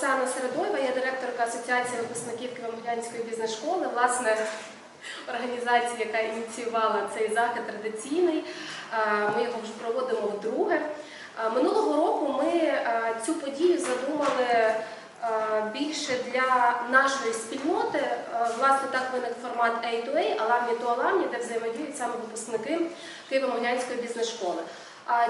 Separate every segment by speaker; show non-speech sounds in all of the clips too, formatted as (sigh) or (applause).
Speaker 1: Оксана Середоєва, я директорка Асоціації випускників Києво-Могилянської бізнес-школи. Власне, організація, яка ініціювала цей захід традиційний. Е, Ми його вже проводимо вдруге. Е, Минулого року ми е, цю подію задумали більше для нашої спільноти. Власне, так виник формат A2A, Alarmі to Alarmі, де взаємодіють саме випускники Києво-Могилянської бізнес-школи.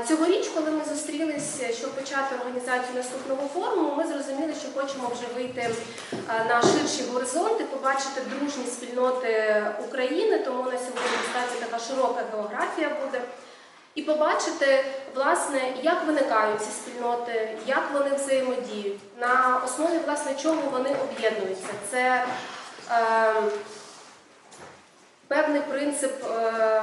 Speaker 1: Цьогоріч, коли ми зустрілися, щоб почати організацію наступного форуму, ми зрозуміли, що хочемо вже вийти е, на ширші горизонти, побачити дружні спільноти України, тому на сьогодні достатньо така широка географія буде. І побачити, власне, як виникають ці спільноти, як вони взаємодіють, на основі власне чого вони об'єднуються. Це е, певний принцип е,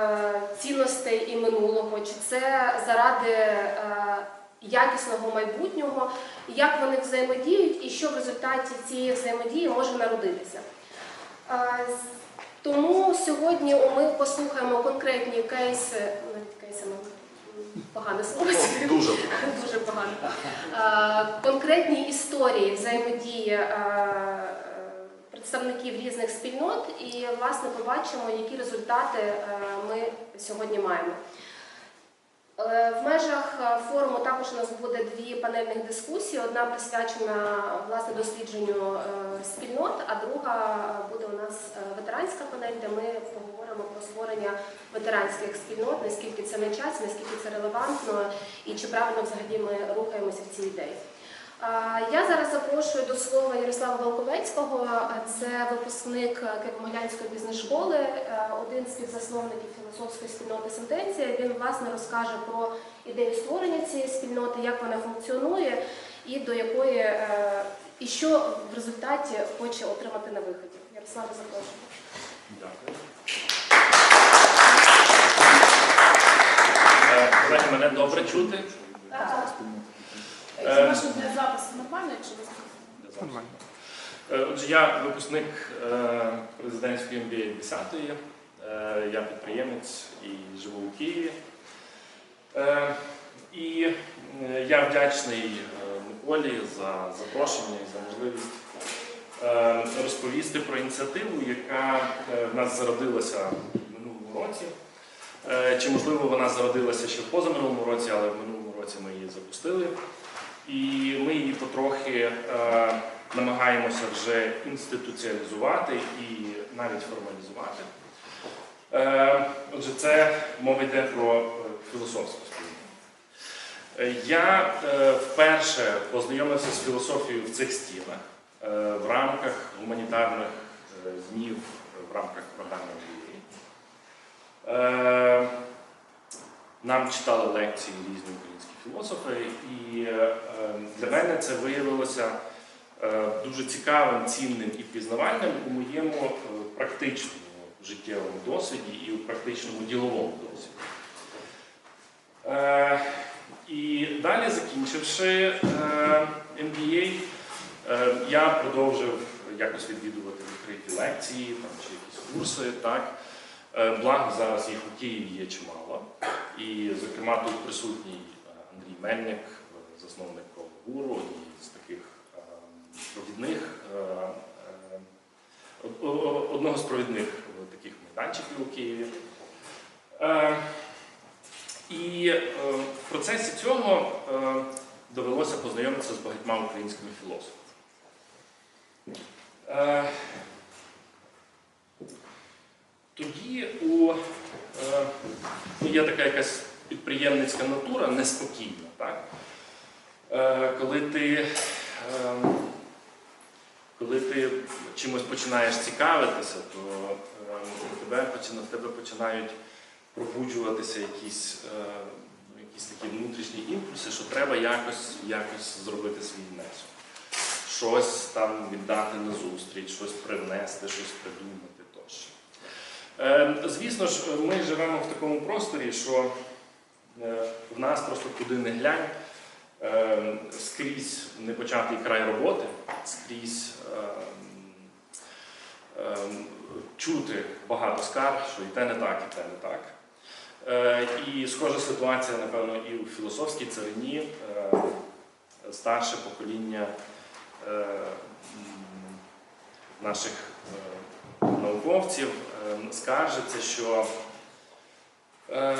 Speaker 1: цінностей і минулого, чи це заради е, якісного майбутнього, як вони взаємодіють і що в результаті цієї взаємодії може народитися. Е, Тому сьогодні ми послухаємо конкретні кейси, навіть кейсами погане слово.
Speaker 2: Дуже (laughs) погано.
Speaker 1: Дуже погано. Е, Конкретні історії взаємодії представників різних спільнот і, власне, побачимо, які результати е, ми сьогодні маємо. Е, В межах е, форуму також у нас буде дві панельних дискусії. Одна присвячена власне дослідженню спільнот, а друга буде у нас ветеранська панель, де ми поговоримо про створення ветеранських спільнот, наскільки це на часі, наскільки це релевантно і чи правильно взагалі ми рухаємося в цій ідеї. Я зараз запрошую до слова Ярослава Волковецького. Це випускник Києво-Могилянської бізнес-школи, е, один з співзасновників філософської спільноти Сентенція. Він власне розкаже про ідею створення цієї спільноти, як вона функціонує і до якої е, і що в результаті хоче отримати на виході. Ярослава, запрошую.
Speaker 2: Дякую.
Speaker 3: Е, Колеги, мене добре чути.
Speaker 4: Це ваше для запису нормально, якщо ви
Speaker 3: Нормально. Е, Отже, я випускник е, президентської MBA 10-ї. Е, Я підприємець і живу у Києві. Е, І е, я вдячний е, Миколі за запрошення і за можливість е, розповісти про ініціативу, яка е, в нас зародилася в минулому році. Е, Чи можливо вона зародилася ще в позаминулому році, але в минулому році ми її запустили. І ми її потрохи е, намагаємося вже інституціалізувати і навіть формалізувати. Е, отже, це мова йде про е, філософську спільноту. Я вперше познайомився з філософією в цих стінах в рамках гуманітарних днів, в рамках програми. Е, Нам читали лекції різні українські філософи, і е, для мене це виявилося е, дуже цікавим, цінним і пізнавальним у моєму е, практичному життєвому досвіді і у практичному діловому досвіді. І далі, закінчивши MBA, я продовжив якось відвідувати відкриті лекції там, чи якісь курси. Так. Благо зараз їх у Києві є чимало. І, зокрема, тут присутній Мельник, засновник Гуру, однієї з таких е, провідних, е, е, одного з провідних таких майданчиків у Києві. І в процесі цього довелося познайомитися з багатьма українськими філософами. Тоді у ну, є така якась підприємницька натура неспокійна, так? Е, коли ти, е, коли ти чимось починаєш цікавитися, то е, тебе, в тебе починають пробуджуватися якісь, е, якісь такі внутрішні імпульси, що треба якось, якось зробити свій внесок. Щось там віддати на зустріч, щось привнести, щось придумати тощо. Е, Звісно ж, ми живемо в такому просторі, що в нас просто куди не глянь, е, скрізь непочатий край роботи, скрізь е, е, чути багато скарг, що і те не так, і те не так. Е, І схожа ситуація, напевно, і у філософській царині. Е, Старше покоління е, наших е, науковців е, скаржиться, що е,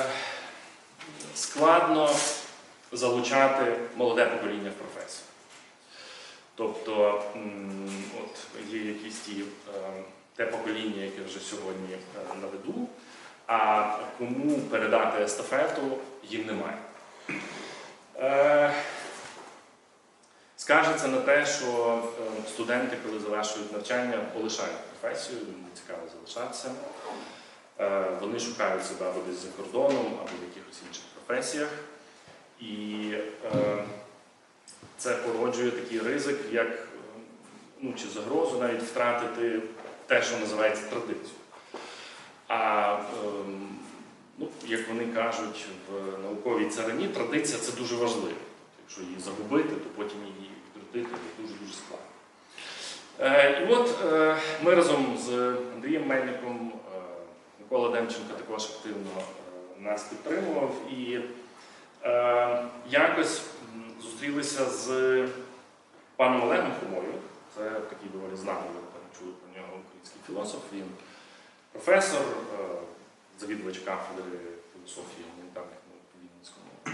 Speaker 3: складно залучати молоде покоління в професію. Тобто, от є якісь ті, е, те покоління, яке вже сьогодні е, на виду, а кому передати естафету їм немає. Е, Скажеться на те, що студенти, коли завершують навчання, полишають професію, їм не цікаво залишатися. Е, Вони шукають себе або десь за кордоном, або в якихось інших професіях. І е, це породжує такий ризик, як ну, чи загрозу навіть втратити те, що називається традицію. А ем, ну, як вони кажуть в науковій царині, традиція це дуже важливо. Якщо її загубити, то потім її відкрутити дуже-дуже складно. Е, і от ми разом з Андрієм Мельником, Микола Демченко також активно е, нас підтримував. І е, якось зустрілися з паном Олегом Хомою. Це такий доволі знаний, ви чули про нього український філософ. Він професор, е, завідувач кафедри філософії гуманітарних наук в Вінницькому е,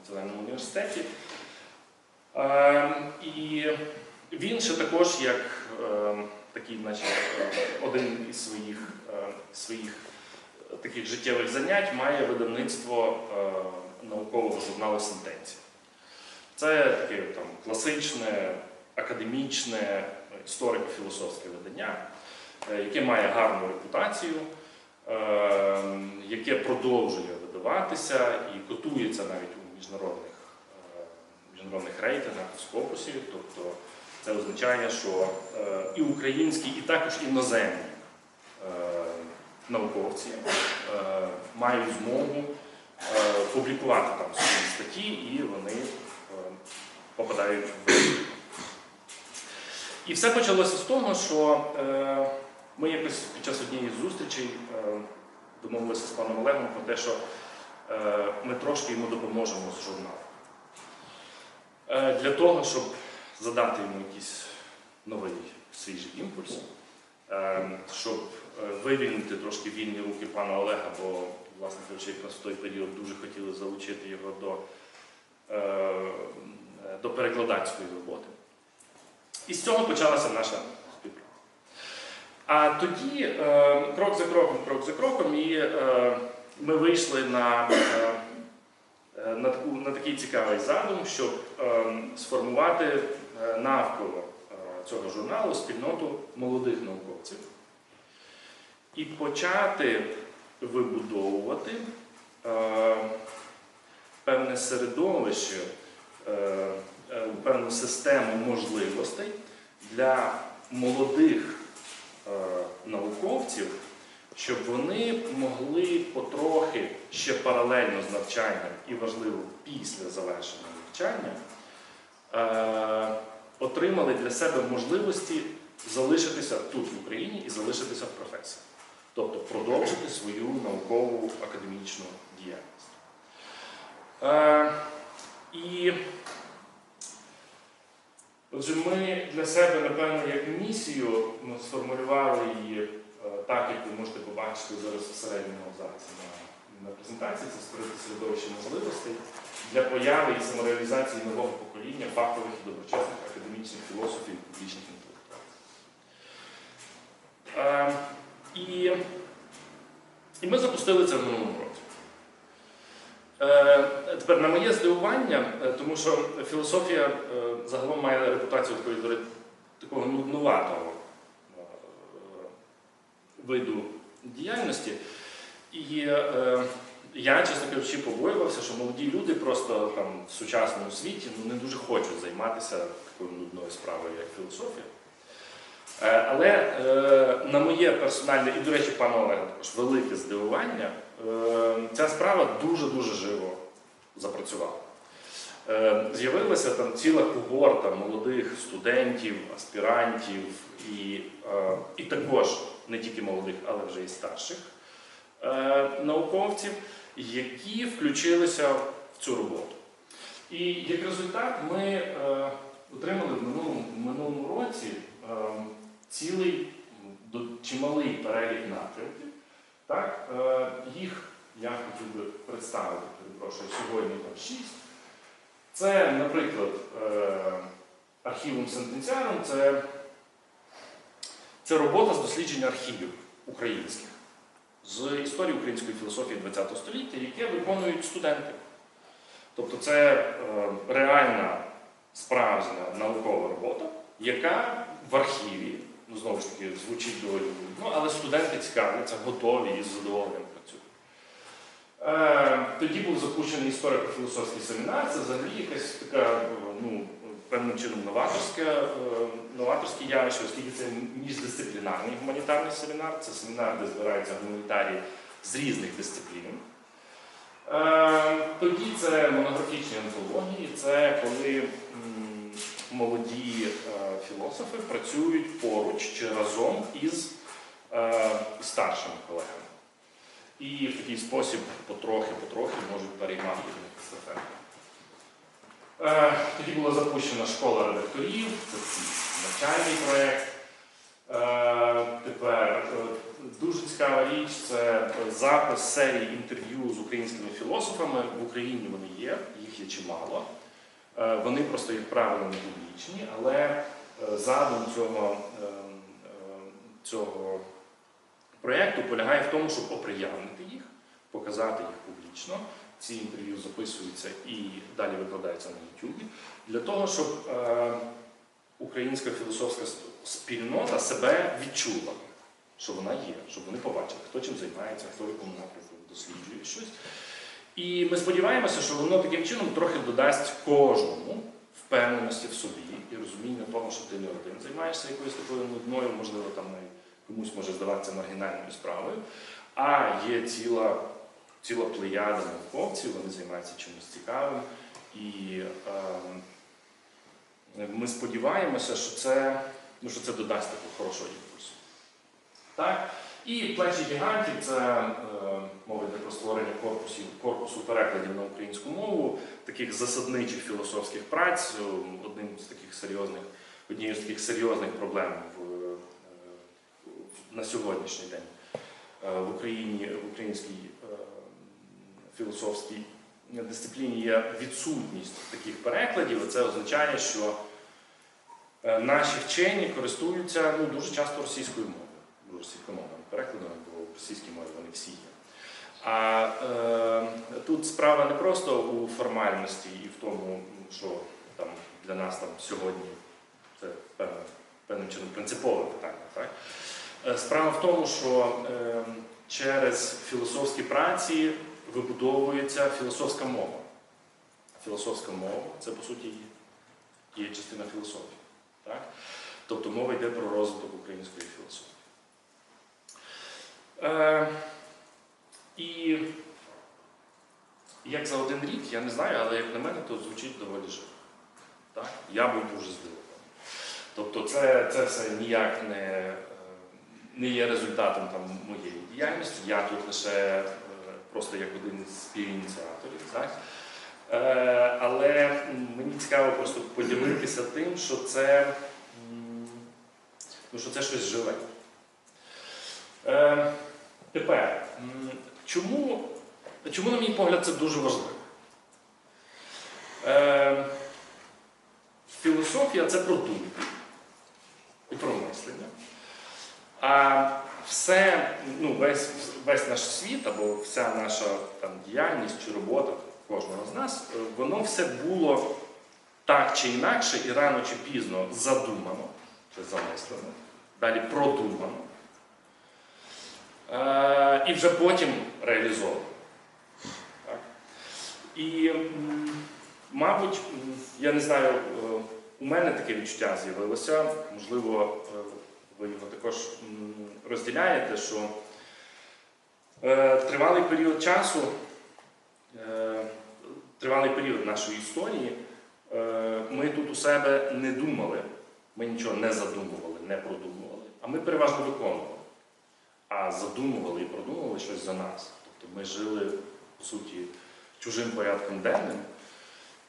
Speaker 3: національному університеті. Е, І він ще також, як е, такий, наче, е, один із своїх, своїх таких життєвих занять має видавництво е, наукового журналу Сентенція. Це таке там, класичне, академічне, історико-філософське видання, е, яке має гарну репутацію, е, яке продовжує видаватися і котується навіть у міжнародних, е, міжнародних рейтингах Скопусі. Тобто це означає, що е, і українські, і також іноземні е, науковці е, мають змогу е, публікувати там свої статті, і вони е, попадають в. І все почалося з того, що ми якось під час однієї з зустрічей домовилися з паном Олегом про те, що ми трошки йому допоможемо з журналом. Для того, щоб задати йому якийсь новий свіжий імпульс, щоб вивільнити трошки вільні руки пана Олега, бо, власне кажучи, якраз в той період дуже хотіли залучити його до, е, до перекладацької роботи. І з цього почалася наша співпраця. А тоді, е, крок за кроком, крок за кроком, і е, ми вийшли на, е, е, на, таку, на такий цікавий задум, щоб е, сформувати е, навколо е, цього журналу спільноту молодих науковців і почати вибудовувати е, певне середовище, е, е, певну систему можливостей для молодих е, науковців, щоб вони могли потрохи ще паралельно з навчанням і важливо після завершення навчання е, отримали для себе можливості залишитися тут в Україні і залишитися в професії, тобто продовжити свою наукову академічну діяльність. Е, і Отже, ми для себе, напевно, як місію сформулювали її е, так, як ви можете побачити зараз всередині зараз на, на презентації, це створити середовище можливостей для появи і самореалізації нового покоління фахових і доброчесних академічних філософів і публічних інтелектуалів. Е, і, ми запустили це в минулому році. Е, Тепер на моє здивування, е, тому що філософія е, загалом має репутацію такого нуднуватого виду діяльності. І я, чесно кажучи, побоювався, що молоді люди просто там в сучасному світі ну, не дуже хочуть займатися такою нудною справою, як філософія. Е, Але е, на моє персональне, і, до речі, пана Олега також велике здивування, е, ця справа дуже-дуже живо запрацювала. З'явилася там ціла когорта молодих студентів, аспірантів і, і також не тільки молодих, але вже і старших науковців, які включилися в цю роботу. І як результат ми отримали в минулому, в минулому цілий чималий перелік напрямків. Так? Е, Їх я хотів би представити, перепрошую, сьогодні там шість. Це, наприклад, е, архівом сентенціаром це, це робота з дослідження архівів українських з історії української філософії ХХ століття, яке виконують студенти. Тобто це е, реальна справжня наукова робота, яка в архіві, ну знову ж таки, звучить доволі ну, але студенти цікавляться, готові і з задоволенням працюють. Е, тоді був запущений історико-філософський семінар, це взагалі якась така, ну, певним чином новаторське, е, новаторське явище, оскільки це міждисциплінарний гуманітарний семінар, це семінар, де збираються гуманітарії з різних дисциплін. Е, Тоді це монографічні антології, це коли молоді е, філософи працюють поруч чи разом із е, старшими колегами. І в такий спосіб потрохи-потрохи можуть переймати. Е, Тоді була запущена школа редакторів, це навчальний проєкт. Е, Тепер дуже цікава річ це запис серії інтерв'ю з українськими філософами. В Україні вони є, їх є чимало. Е, Вони просто, як правило, не публічні, але е, задум цього, е, е, цього проєкту полягає в тому, щоб оприявнити їх, показати їх публічно. Ці інтерв'ю записуються і далі викладаються на YouTube, для того, щоб е, українська філософська спільнота себе відчула, що вона є, щоб вони побачили, хто чим займається, хто в якому напрямку досліджує щось. І ми сподіваємося, що воно таким чином трохи додасть кожному впевненості в собі і розуміння того, що ти не один займаєшся якоюсь такою нудною, можливо, там комусь може здаватися маргінальною справою, а є ціла, ціла плеяда науковців, вони займаються чимось цікавим. І е, ми сподіваємося, що це, ну, що це додасть такого хорошого імпульсу. Так? І плечі гігантів це е, мова про створення корпусів, корпусу перекладів на українську мову, таких засадничих філософських праць, е, одним з таких серйозних, однією з таких серйозних проблем в, е, на сьогоднішній день. В Україні, в українській філософській дисципліні є відсутність таких перекладів, це означає, що наші вчені користуються ну, дуже часто російською мовою, російськомовними перекладами, бо в російській мові вони всі є. А е, тут справа не просто у формальності і в тому, що там для нас там сьогодні це певним чином принципове питання. Так? Е, Справа в тому, що е, через філософські праці вибудовується філософська мова. Філософська мова це по суті є частина філософії. Так? Тобто мова йде про розвиток української філософії. Е, і як за один рік, я не знаю, але як на мене, то звучить доволі живо. Так? Я був дуже здивований. Тобто це, це все ніяк не, е, не є результатом там, моєї діяльності. Я тут лише е, просто як один з співініціаторів. Так? Але мені цікаво просто поділитися тим, що це, ну, що це щось живе. Тепер, чому, чому, на мій погляд, це дуже важливо? Е, Філософія це про думку і про мислення. А все, ну, весь, весь наш світ або вся наша там, діяльність чи робота кожного з нас, е, воно все було так чи інакше, і рано чи пізно задумано, чи замислено, далі продумано. Е, і вже потім реалізовано. І, мабуть, я не знаю, е, у мене таке відчуття з'явилося, можливо, е, ви його також розділяєте, що тривалий період часу, тривалий період нашої історії, ми тут у себе не думали, ми нічого не задумували, не продумували, а ми переважно виконували а задумували і продумували щось за нас. Тобто ми жили, по суті, чужим порядком денним.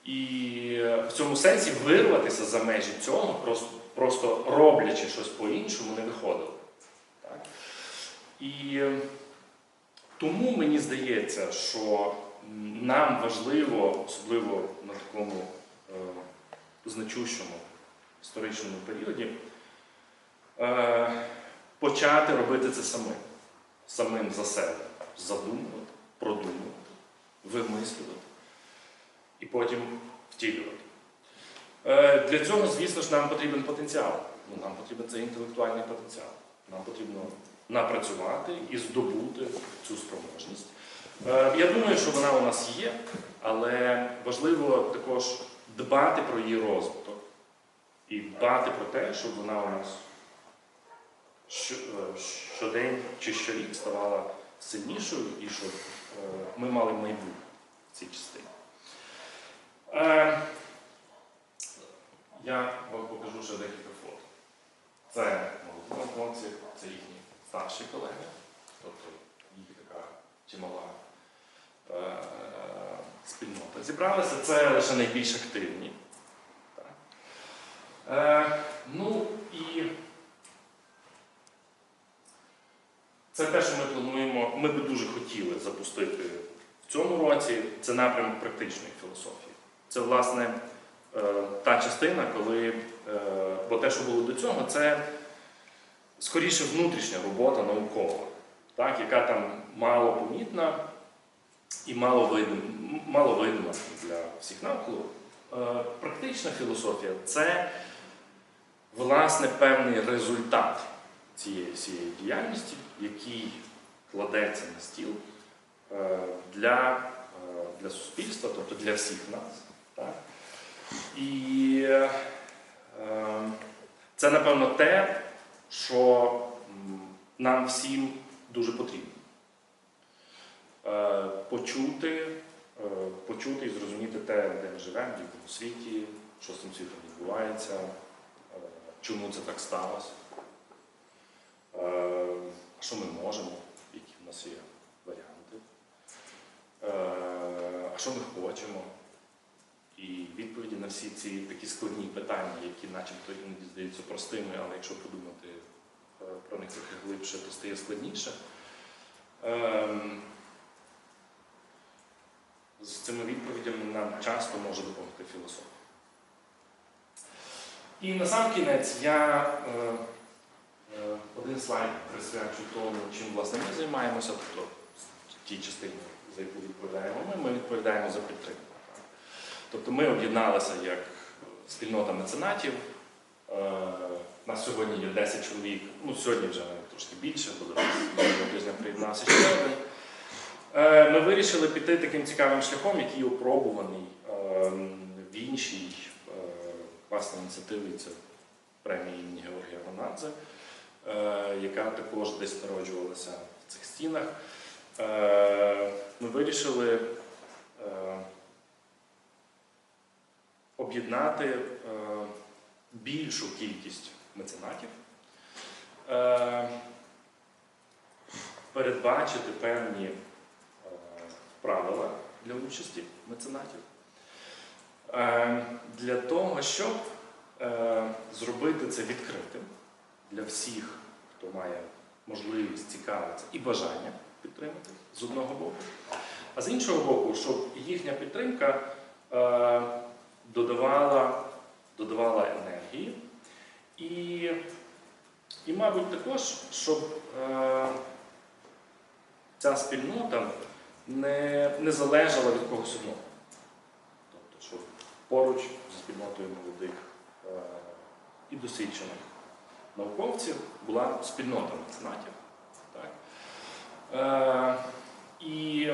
Speaker 3: І в цьому сенсі вирватися за межі цього просто, просто роблячи щось по-іншому, не виходило. Так? І е, тому мені здається, що нам важливо, особливо на такому е, значущому історичному періоді, е, почати робити це самим, самим за себе, задумувати, продумувати, вимислювати і потім втілювати. Е, Для цього, звісно ж, нам потрібен потенціал. Ну, нам потрібен цей інтелектуальний потенціал. Нам потрібно напрацювати і здобути цю спроможність. Е, Я думаю, що вона у нас є, але важливо також дбати про її розвиток і дбати про те, щоб вона у нас щодень чи щорік ставала сильнішою і щоб е, ми мали майбутнє в цій частині. Е, Я вам покажу ще декілька фото. Це молоді науковці, це їхні старші колеги, тобто їх така чимала е, спільнота. Зібралися це лише найбільш активні. Е, ну і це те, що ми плануємо, ми би дуже хотіли запустити в цьому році, це напрямок практичної філософії. Це, власне, е, та частина, коли, е, бо те, що було до цього, це скоріше внутрішня робота наукова, так, яка там мало помітна і мало видима, для всіх навколо. Е, Практична філософія це власне певний результат цієї всієї діяльності, який кладеться на стіл е, для, е, для суспільства, тобто для всіх нас. Так? І е, це, напевно, те, що нам всім дуже потрібно. Почути, почути і зрозуміти те, де ми живемо, в якому світі, що з цим світом відбувається, чому це так сталося, що ми можемо, які в нас є варіанти, е, а що ми хочемо. І відповіді на всі ці такі складні питання, які начебто іноді здаються простими, але якщо подумати е, про них трохи глибше, то стає складніше. Ем, З цими відповідями нам часто може допомогти філософія. І на сам кінець я е, один слайд присвячу тому, чим власне ми займаємося, тобто тій частині, за яку відповідаємо ми, ми відповідаємо за підтримку. Тобто ми об'єдналися як спільнота меценатів. Е, У нас сьогодні є 10 чоловік, ну сьогодні вже трошки більше, бо до тижня приєднався ще один. Е, Ми вирішили піти таким цікавим шляхом, який опробуваний е, в іншій е, власне ініціативі, це премії імені Георгія Ронадзе, е, яка також десь народжувалася в цих стінах. Е, Ми вирішили е, об'єднати е, більшу кількість меценатів, е, передбачити певні е, правила для участі меценатів, е, для того, щоб е, зробити це відкритим для всіх, хто має можливість цікавитися і бажання підтримати з одного боку, а з іншого боку, щоб їхня підтримка е, додавала, додавала енергії. І, і мабуть, також, щоб е, ця спільнота не, не залежала від когось одного. Тобто, щоб поруч зі спільнотою молодих е, і досвідчених науковців була спільнота меценатів. Так? Е, і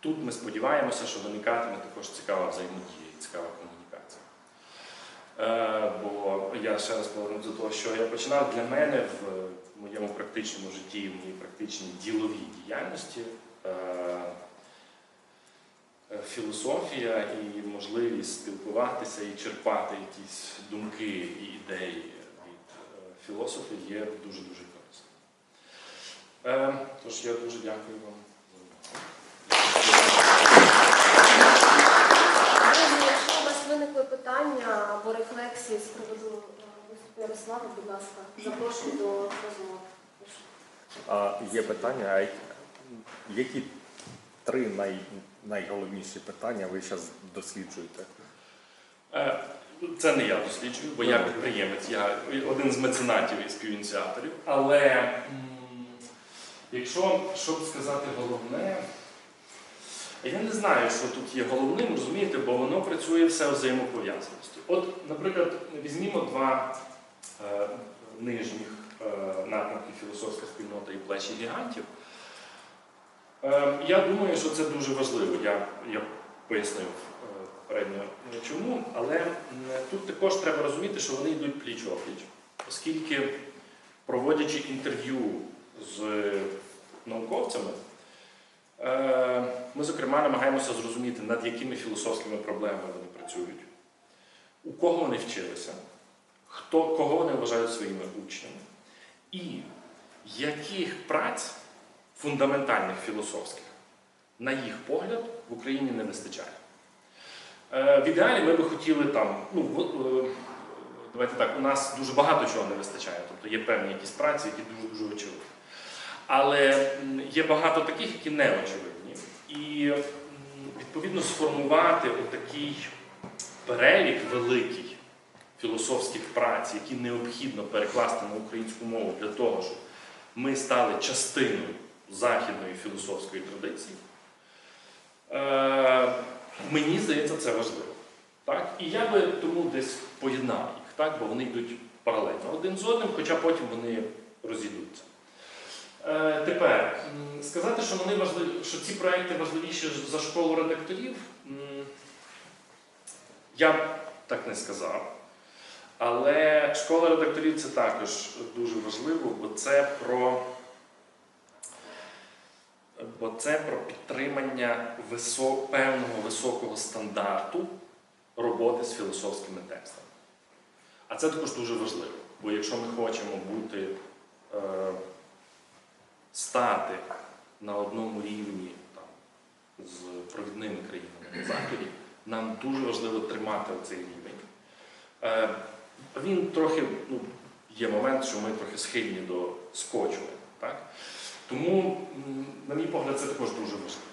Speaker 3: тут ми сподіваємося, що виникатиме також цікава взаємодія і цікава комунікація. Е, бо я ще раз повернусь до того, що я починав для мене в моєму практичному житті, в моїй практичній діловій діяльності. е, е, Філософія і можливість спілкуватися і черпати якісь думки і ідеї е, є дуже-дуже корисним. Е, Тож я дуже дякую вам за увагу.
Speaker 1: Друзі, якщо у вас виникли питання або рефлексії з приводу е, Ярослава, будь ласка, запрошую до розмови.
Speaker 2: А, є питання, а які- які три най, найголовніші питання ви зараз досліджуєте?
Speaker 3: Е, Це не я досліджую, бо я підприємець, я один з меценатів і співініціаторів. Але якщо щоб сказати головне, я не знаю, що тут є головним, розумієте, бо воно працює все взаємопов'язаності. От, наприклад, візьмімо два е, нижніх е, напрямки філософська спільнота і плечі гігантів. Е, я думаю, що це дуже важливо. Я, я пояснив попередньо. Е, чому, але тут також треба розуміти, що вони йдуть пліч-опліч, оскільки проводячи інтерв'ю з науковцями, е, ми, зокрема, намагаємося зрозуміти, над якими філософськими проблемами вони працюють, у кого вони вчилися, хто, кого вони вважають своїми учнями, і яких праць фундаментальних філософських, на їх погляд, в Україні не вистачає. Е, В ідеалі ми би хотіли там, ну, е, давайте так, у нас дуже багато чого не вистачає, тобто є певні якісь праці, які дуже-дуже очевидні. Але є багато таких, які не очевидні. І відповідно сформувати отакий перелік великий філософських праць, які необхідно перекласти на українську мову для того, щоб ми стали частиною західної філософської традиції. Мені здається, це важливо. Так? І я би тому десь поєднав їх, так? бо вони йдуть паралельно один з одним, хоча потім вони розійдуться. Е, тепер, сказати, що, вони важливі, що ці проекти важливіші за школу редакторів, я б так не сказав. Але школа редакторів це також дуже важливо, бо це про, бо це про підтримання висок, певного високого стандарту роботи з філософськими текстами. А це також дуже важливо, бо якщо ми хочемо бути, е, стати на одному рівні там, з провідними країнами на Заході, нам дуже важливо тримати цей рівень. Е, він трохи, ну, є момент, що ми трохи схильні до скочування. Так? Тому, на мій погляд, це також дуже важливо.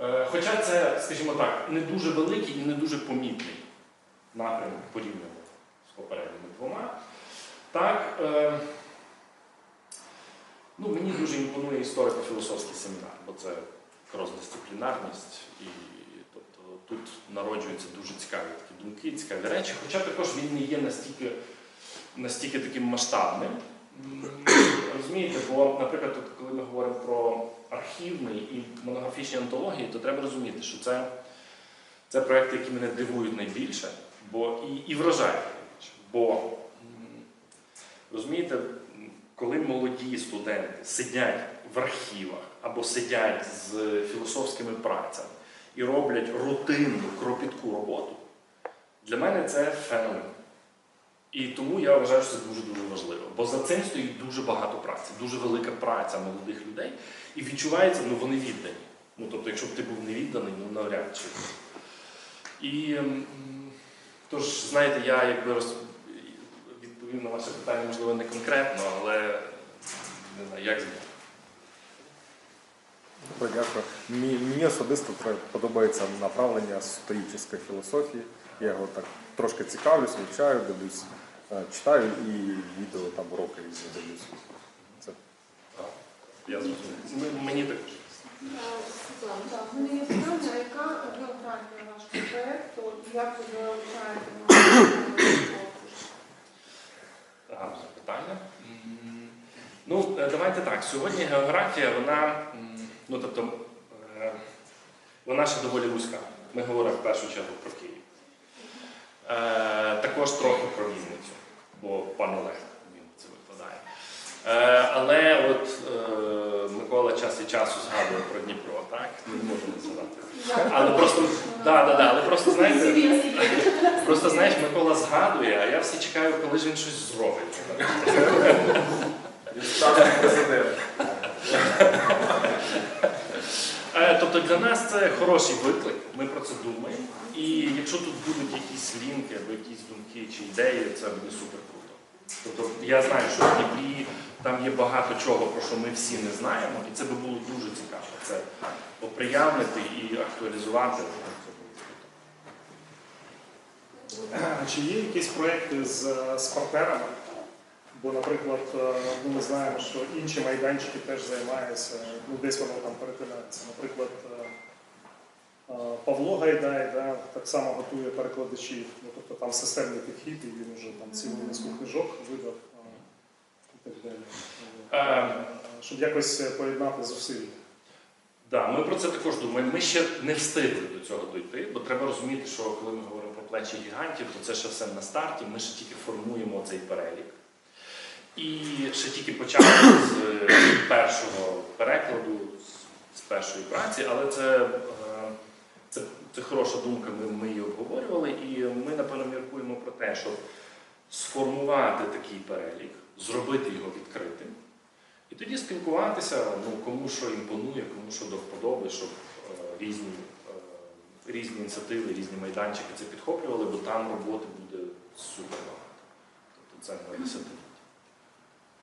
Speaker 3: Е, Хоча це, скажімо так, не дуже великий і не дуже помітний напрямок порівняно з попередніми двома. Так, е, ну, мені дуже імпонує історико-філософський семінар, бо це кросдисциплінарність, і тобто, тут народжуються дуже цікаві такі думки, цікаві речі, хоча також він не є настільки, настільки таким масштабним. Розумієте, бо, наприклад, тут, коли ми говоримо про архівний і монографічні антології, то треба розуміти, що це, це проекти, які мене дивують найбільше, бо і, і вражають найбільше. Бо розумієте, коли молоді студенти сидять в архівах або сидять з філософськими працями і роблять рутинну, кропітку роботу, для мене це феномен. І тому я вважаю, що це дуже-дуже важливо. Бо за цим стоїть дуже багато праці, дуже велика праця молодих людей. І відчувається, ну вони віддані. Ну тобто, якщо б ти був не відданий, ну навряд чи. І тож, знаєте, я якби роз... відповів на ваше питання, можливо, не конкретно, але не знаю, як.
Speaker 2: Добре, дякую. Мені, особисто подобається направлення стоїчної філософії. Я його так трошки цікавлюсь, вивчаю, дивлюсь, читаю і відео там уроки різні дивлюсь. Це
Speaker 3: Так, Я зрозумів. Мені також.
Speaker 4: Світлана, так, в мене є питання, яка географія вашого проєкту і як ви вивчаєте на
Speaker 3: Гарне питання. Ну, е, давайте так. Сьогодні географія, вона, ну тобто, е, вона ще доволі вузька. Ми говоримо в першу чергу про Київ. Е, Також трохи про Вінницю, бо пан він це викладає. Е, Але от е, Микола час від часу згадує про Дніпро, так? Ми не можемо згадати. Але просто, да, да, да, але просто знаєте, Просто знаєш, Микола згадує, а я все чекаю, коли ж він щось зробить. Тобто для нас це хороший виклик, ми про це думаємо. І якщо тут будуть якісь лінки або якісь думки чи ідеї, це буде супер круто. Тобто я знаю, що в Дніпрі там є багато чого, про що ми всі не знаємо, і це би було дуже цікаво. Це оприявнити і актуалізувати.
Speaker 5: А Чи є якісь проекти з, з партнерами? Бо, наприклад, е, ну, ми знаємо, що інші майданчики теж займаються, ну десь воно там перетинається. Наприклад, е, е, Павло Гайдай да, так само готує перекладачів, ну, тобто там системний підхід, і він вже там цілу низку книжок видав і так далі. Щоб якось поєднати зусилля.
Speaker 3: Да, ми про це також думаємо. Ми ще не встигли до цього дойти, бо треба розуміти, що коли ми говоримо про плечі гігантів, то це ще все на старті. Ми ще тільки формуємо цей перелік. І ще тільки почали з е, першого перекладу, з- першої праці, але це, е, це, це хороша думка, ми, ми її обговорювали, і ми, напевно, міркуємо про те, щоб сформувати такий перелік, зробити його відкритим. І тоді спілкуватися, ну, кому що імпонує, кому що до вподоби, щоб е, різні, різні ініціативи, різні майданчики це підхоплювали, бо там роботи буде супер багато. Тобто це на десятину.